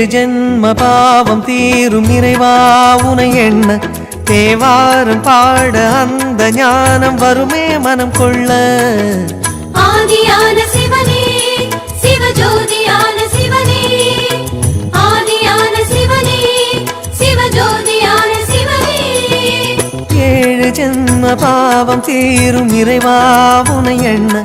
ஏழு ஜென்ம பாவம் தீரும் இறைவா உனை எண்ண. தேவாரம் பாட அந்த ஞானம் வருமே மனம் கொள்ள. ஆதியான சிவனே சிவஜோதியான சிவனே. ஆதியான சிவனே சிவஜோதியான சிவனே. ஏழு ஜென்ம பாவம் தீரும் இறைவா உனை எண்ண.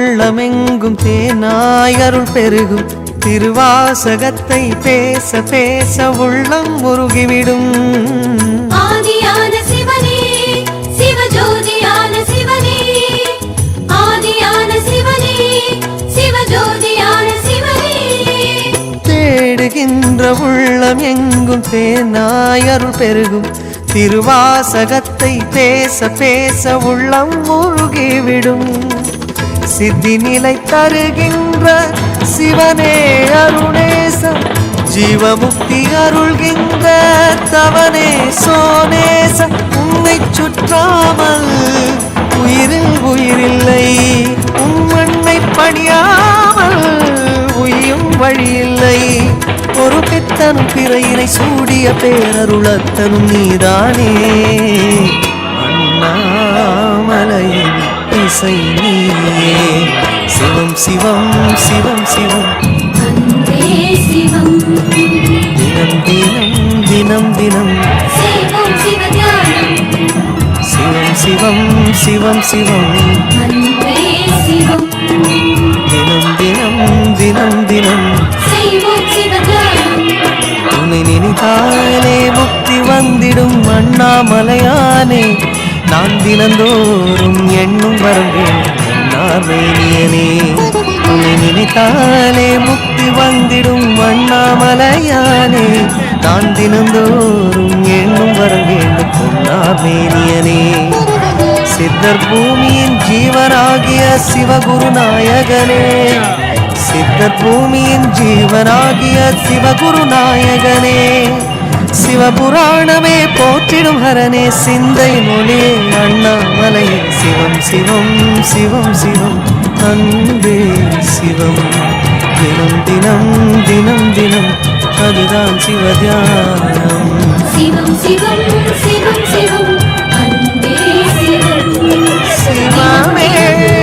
உள்ளமெங்கும் தேனாய் அருள் பெருகும். திருவாசகத்தை பேச பேச உள்ளம் முருகிவிடும் தேடுகின்ற உள்ளம் எங்கும் தேனாய் அருள் பெருகும். திருவாசகத்தை பேச பேச உள்ளம் முருகிவிடும் சித்தி நிலை தருகின்ற சிவனே அருணேசம் ஜீவமுக்தி அருள்கின்ற தவனே சோனேச உன்னை சுற்றாமல் உயிரில் உயிரில்லை உம்மண்ணை பணியாமல் உயும் வழியில்லை. ஒரு பித்தனும் பிறையினை சூடிய பேரருளத்தனும் நீதானே. அண்ணாமலையின் இசை நீயே. சிவம் சிவம் சிவம் சிவம். சிவம். தினம் தினம் தினம் தினம். செய்வோம் சிவ தியானம் சிவம் சிவம். அன்பே சிவம். நான் தினந்தோறும் எண்ணும் வரம் வேண்டும் அண்ணாமேனியனே உன்னை நினைத்தாலே முக்தி வந்திடும் அண்ணாமலையானே. நான் தினந்தோறும் எண்ணும் வரம் வேண்டும் பொன்னாமேனியனே சித்தர் பூமியின் ஜீவனாகிய சிவகுரு நாயகனே சித்தர் பூமியின் ஜீவனாகிய சிவகுரு நாயகனே சிவபுராணமே போற்றிடும் ஹரனே சிந்தை மொழியே அண்ணாமலையே சிவம் சிவம் சிவம் சிவம் அன்பே சிவம். தினம் தினம் தினம் தினம் அதுதான் சிவதியானம் சிவம் சிவம் சிவம் சிவம். சிவமே.